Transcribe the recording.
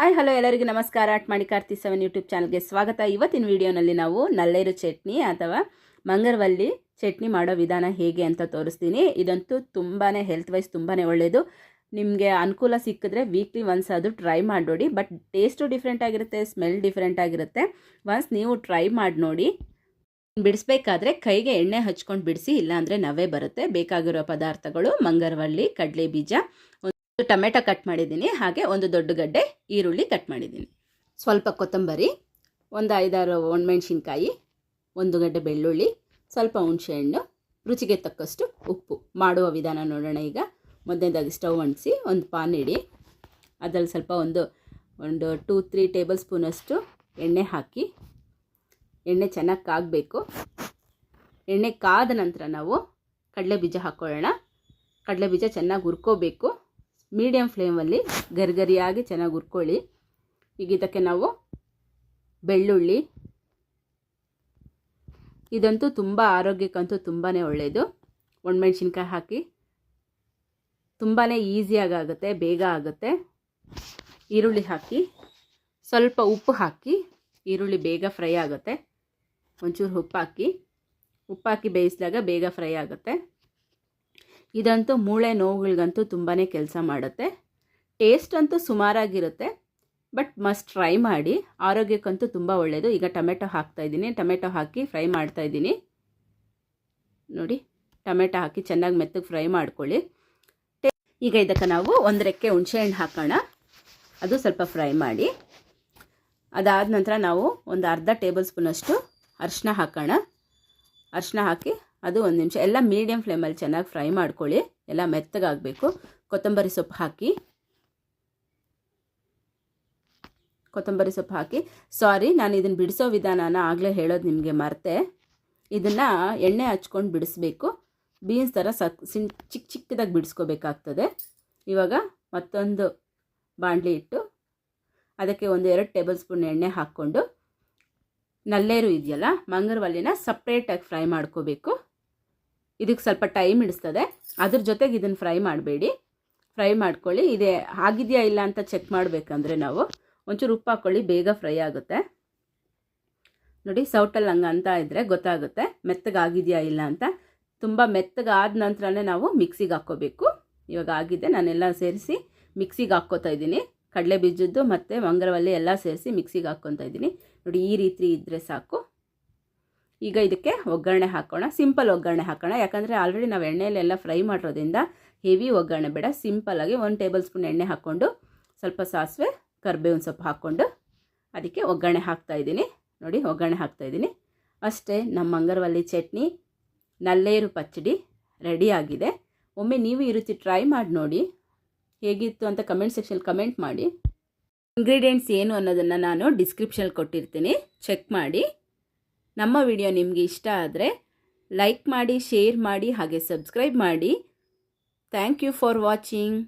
Hi, hello ಎಲ್ಲರಿಗೂ ನಮಸ್ಕಾರ. At ಮಾಡಿ ಕಾರ್ತಿ ಸೆವೆನ್ ಯೂಟ್ಯೂಬ್ ಚಾನಲ್ಗೆ ಸ್ವಾಗತ. ಇವತ್ತಿನ ವಿಡಿಯೋನಲ್ಲಿ ನಾವು ನಲ್ಲೇರು ಚಟ್ನಿ ಅಥವಾ ಮಂಗರವಲ್ಲಿ ಚಟ್ನಿ ಮಾಡೋ ವಿಧಾನ ಹೇಗೆ ಅಂತ ತೋರಿಸ್ತೀನಿ. ಇದಂತೂ ತುಂಬಾ ಹೆಲ್ತ್ ವೈಸ್ ತುಂಬಾ ಒಳ್ಳೆಯದು ನಿಮಗೆ ಅನುಕೂಲ ಸಿಕ್ಕಿದ್ರೆ ವೀಕ್ಲಿ ಒನ್ಸ್ ಅದು ಟ್ರೈ ಮಾಡಿ ನೋಡಿ ಬಟ್ ಟೇಸ್ಟು ಡಿಫ್ರೆಂಟ್ ಆಗಿರುತ್ತೆ ಸ್ಮೆಲ್ ಡಿಫ್ರೆಂಟ್ ಆಗಿರುತ್ತೆ. ಒನ್ಸ್ ನೀವು ಟ್ರೈ ಮಾಡಿ ನೋಡಿ ಬಿಡಿಸ್ಬೇಕಾದ್ರೆ ಕೈಗೆ ಎಣ್ಣೆ ಹಚ್ಕೊಂಡು ಬಿಡಿಸಿ, ಇಲ್ಲಾಂದರೆ ನವೆ ಬರುತ್ತೆ. ಬೇಕಾಗಿರೋ ಪದಾರ್ಥಗಳು ಮಂಗರವಳ್ಳಿ ಕಡಲೆ ಬೀಜ ಟೊಮೆಟೊ ಕಟ್ ಮಾಡಿದ್ದೀನಿ, ಹಾಗೆ ಒಂದು ದೊಡ್ಡ ಗಡ್ಡೆ ಈರುಳ್ಳಿ ಕಟ್ ಮಾಡಿದ್ದೀನಿ. ಸ್ವಲ್ಪ ಕೊತ್ತಂಬರಿ, ಒಂದು ಐದಾರು ಒಣಮೆಣ್ಸಿನ್ಕಾಯಿ, ಒಂದು ಗಡ್ಡೆ ಬೆಳ್ಳುಳ್ಳಿ, ಸ್ವಲ್ಪ ಹುಣಸೆಹಣ್ಣು ರುಚಿಗೆ ತಕ್ಕಷ್ಟು ಉಪ್ಪು. ಮಾಡುವ ವಿಧಾನ ನೋಡೋಣ ಈಗ. ಮೊದಲನೇದಾಗಿ ಸ್ಟವ್ ಅಂಟಿಸಿ, ಒಂದು ಪಾನ್ ಇಡಿ. ಅದರಲ್ಲಿ ಸ್ವಲ್ಪ ಒಂದು ಒಂದು ಟೂ, ತ್ರೀ ಟೇಬಲ್ ಸ್ಪೂನಷ್ಟು ಎಣ್ಣೆ ಹಾಕಿ. ಎಣ್ಣೆ ಚೆನ್ನಾಗಿ ಕಾಗಬೇಕು. ಎಣ್ಣೆ ಕಾದ ನಂತರ ನಾವು ಕಡಲೆ ಬೀಜ ಹಾಕ್ಕೊಳ್ಳೋಣ. ಕಡಲೆ ಬೀಜ ಚೆನ್ನಾಗಿ ಹುರ್ಕೋಬೇಕು. ಮೀಡಿಯಮ್ ಫ್ಲೇಮಲ್ಲಿ ಗರಿಗರಿಯಾಗಿ ಚೆನ್ನಾಗಿ ಹುರ್ಕೊಳ್ಳಿ. ಈಗ ಇದಕ್ಕೆ ನಾವು ಬೆಳ್ಳುಳ್ಳಿ. ಇದಂತೂ ತುಂಬ ಆರೋಗ್ಯಕ್ಕಂತೂ ತುಂಬಾ ಒಳ್ಳೆಯದು ಒಣಮೆಣ್ಸಿನ್ಕಾಯಿ ಹಾಕಿ ತುಂಬಾ ಈಸಿಯಾಗಿ ಆಗುತ್ತೆ, ಬೇಗ ಆಗುತ್ತೆ. ಈರುಳ್ಳಿ ಹಾಕಿ, ಸ್ವಲ್ಪ ಉಪ್ಪು ಹಾಕಿ, ಈರುಳ್ಳಿ ಬೇಗ ಫ್ರೈ ಆಗುತ್ತೆ. ಒಂಚೂರು ಉಪ್ಪು ಹಾಕಿ ಉಪ್ಪು ಹಾಕಿ ಬೇಯಿಸಿದಾಗ ಬೇಗ ಫ್ರೈ ಆಗುತ್ತೆ. ಇದಂತೂ ಮೂಳೆ ನೋವುಗಳಿಗಂತೂ ತುಂಬಾ ಕೆಲಸ ಮಾಡುತ್ತೆ. ಟೇಸ್ಟ್ ಅಂತೂ ಸುಮಾರಾಗಿರುತ್ತೆ, ಬಟ್ ಮಸ್ಟ್ ಟ್ರೈ ಮಾಡಿ. ಆರೋಗ್ಯಕ್ಕಂತೂ ತುಂಬ ಒಳ್ಳೆಯದು ಈಗ ಟೊಮೆಟೊ ಹಾಕ್ತಾಯಿದ್ದೀನಿ ಟೊಮೆಟೊ ಹಾಕಿ ಫ್ರೈ ಮಾಡ್ತಾಯಿದ್ದೀನಿ ನೋಡಿ, ಟೊಮೆಟೊ ಹಾಕಿ ಚೆನ್ನಾಗಿ ಮೆತ್ತಗೆ ಫ್ರೈ ಮಾಡ್ಕೊಳ್ಳಿ. ಈಗ ಇದಕ್ಕೆ ನಾವು ಒಂದು ರೆಕ್ಕೆ ಹುಣಸೆಹಣ್ಣು ಹಾಕೋಣ. ಅದು ಸ್ವಲ್ಪ ಫ್ರೈ ಮಾಡಿ. ಅದಾದ ನಂತರ ನಾವು ಒಂದು ಅರ್ಧ ಟೇಬಲ್ ಸ್ಪೂನಷ್ಟು ಅರಿಶಿನ ಹಾಕೋಣ. ಅರಿಶಿನ ಹಾಕಿ ಅದು ಒಂದು ನಿಮಿಷ. ಎಲ್ಲ ಮೀಡಿಯಮ್ ಫ್ಲೇಮಲ್ಲಿ ಚೆನ್ನಾಗಿ ಫ್ರೈ ಮಾಡ್ಕೊಳ್ಳಿ. ಎಲ್ಲ ಮೆತ್ತಗಾಗಬೇಕು. ಕೊತ್ತಂಬರಿ ಸೊಪ್ಪು ಹಾಕಿ. ಕೊತ್ತಂಬರಿ ಸೊಪ್ಪು ಹಾಕಿ. ಸಾರಿ ನಾನು ಇದನ್ನು ಬಿಡಿಸೋ ವಿಧಾನನ ಆಗಲೇ ಹೇಳೋದು ನಿಮಗೆ ಮರೆತೆ. ಇದನ್ನು ಎಣ್ಣೆ ಹಚ್ಕೊಂಡು ಬಿಡಿಸ್ಬೇಕು. ಬೀನ್ಸ್ ಥರ ಸಕ್ ಸಿನ್ ಚಿಕ್ಕ ಚಿಕ್ಕದಾಗಿ ಬಿಡಿಸ್ಕೋಬೇಕಾಗ್ತದೆ. ಇವಾಗ ಮತ್ತೊಂದು ಬಾಣಲಿ ಇಟ್ಟು ಅದಕ್ಕೆ ಒಂದು ಎರಡು ಟೇಬಲ್ ಸ್ಪೂನ್ ಎಣ್ಣೆ ಹಾಕ್ಕೊಂಡು, ನಲ್ಲೇರು ಇದೆಯಲ್ಲ, ಮಂಗರವಲ್ಲಿನ ಸಪ್ರೇಟಾಗಿ ಫ್ರೈ ಮಾಡ್ಕೋಬೇಕು. ಇದಕ್ಕೆ ಸ್ವಲ್ಪ ಟೈಮ್ ಹಿಡಿಸ್ತದೆ. ಅದ್ರ ಜೊತೆಗೆ ಇದನ್ನು ಫ್ರೈ ಮಾಡಬೇಡಿ. ಫ್ರೈ ಮಾಡ್ಕೊಳ್ಳಿ. ಇದೇ ಆಗಿದೆಯಾ ಇಲ್ಲ ಅಂತ ಚೆಕ್ ಮಾಡಬೇಕಂದ್ರೆ ನಾವು ಒಂಚೂರು ಉಪ್ಪು ಹಾಕ್ಕೊಳ್ಳಿ ಬೇಗ ಫ್ರೈ ಆಗುತ್ತೆ. ನೋಡಿ, ಸೌಟಲ್ಲಿ ಹಂಗೆ ಅಂತ ಇದ್ದರೆ ಗೊತ್ತಾಗುತ್ತೆ. ಮೆತ್ತಗಾಗಿದೆಯಾ ಇಲ್ಲ ಅಂತ. ತುಂಬ ಮೆತ್ತಗಾದ ನಂತರನೇ ನಾವು ಮಿಕ್ಸಿಗೆ ಹಾಕ್ಕೋಬೇಕು. ಇವಾಗ ಆಗಿದೆ. ನಾನೆಲ್ಲ ಸೇರಿಸಿ ಮಿಕ್ಸಿಗೆ ಹಾಕ್ಕೋತಾ ಇದ್ದೀನಿ. ಕಡಲೆ ಬೀಜದ್ದು ಮತ್ತು ಮಂಗರವಲ್ಲಿ ಎಲ್ಲ ಸೇರಿಸಿ ಮಿಕ್ಸಿಗೆ ಹಾಕ್ಕೊತಾ ಇದ್ದೀನಿ. ನೋಡಿ, ಈ ರೀತಿ ಇದ್ದರೆ ಸಾಕು. ಈಗ ಇದಕ್ಕೆ ಒಗ್ಗರಣೆ ಹಾಕೋಣ. ಸಿಂಪಲ್ ಒಗ್ಗರಣೆ ಹಾಕೋಣ. ಯಾಕಂದರೆ ಆಲ್ರೆಡಿ ನಾವು ಎಣ್ಣೆಯಲ್ಲೆಲ್ಲ ಫ್ರೈ ಮಾಡಿರೋದ್ರಿಂದ ಹೆವಿ ಒಗ್ಗರಣೆ ಬೇಡ. ಸಿಂಪಲ್ಲಾಗಿ ಒಂದು ಟೇಬಲ್ ಸ್ಪೂನ್ ಎಣ್ಣೆ ಹಾಕ್ಕೊಂಡು ಸ್ವಲ್ಪ ಸಾಸಿವೆ, ಕರ್ಬೇವಿನ ಸೊಪ್ಪು ಹಾಕ್ಕೊಂಡು ಅದಕ್ಕೆ ಒಗ್ಗರಣೆ ಹಾಕ್ತಾಯಿದ್ದೀನಿ ನೋಡಿ, ಒಗ್ಗರಣೆ ಹಾಕ್ತಾಯಿದ್ದೀನಿ ಅಷ್ಟೇ, ನಮ್ಮ ಮಂಗರವಲ್ಲಿ ಚಟ್ನಿ, ನಲ್ಲೇರು ಪಚ್ಚಡಿ ರೆಡಿಯಾಗಿದೆ ಒಮ್ಮೆ ನೀವು ಈ ರುಚಿ ಟ್ರೈ ಮಾಡಿ ನೋಡಿ ಹೇಗಿತ್ತು ಅಂತ ಕಮೆಂಟ್ ಸೆಕ್ಷನ್ ಕಮೆಂಟ್ ಮಾಡಿ. ಇಂಗ್ರೀಡಿಯೆಂಟ್ಸ್ ಏನು ಅನ್ನೋದನ್ನು ನಾನು ಡಿಸ್ಕ್ರಿಪ್ಷನಲ್ಲಿ ಕೊಟ್ಟಿರ್ತೀನಿ. ಚೆಕ್ ಮಾಡಿ. ನಮ್ಮ ವಿಡಿಯೋ ನಿಮಗೆ ಇಷ್ಟ ಆದರೆ ಲೈಕ್ ಮಾಡಿ ಶೇರ್ ಮಾಡಿ, ಹಾಗೆ ಸಬ್ಸ್ಕ್ರೈಬ್ ಮಾಡಿ. Thank you for watching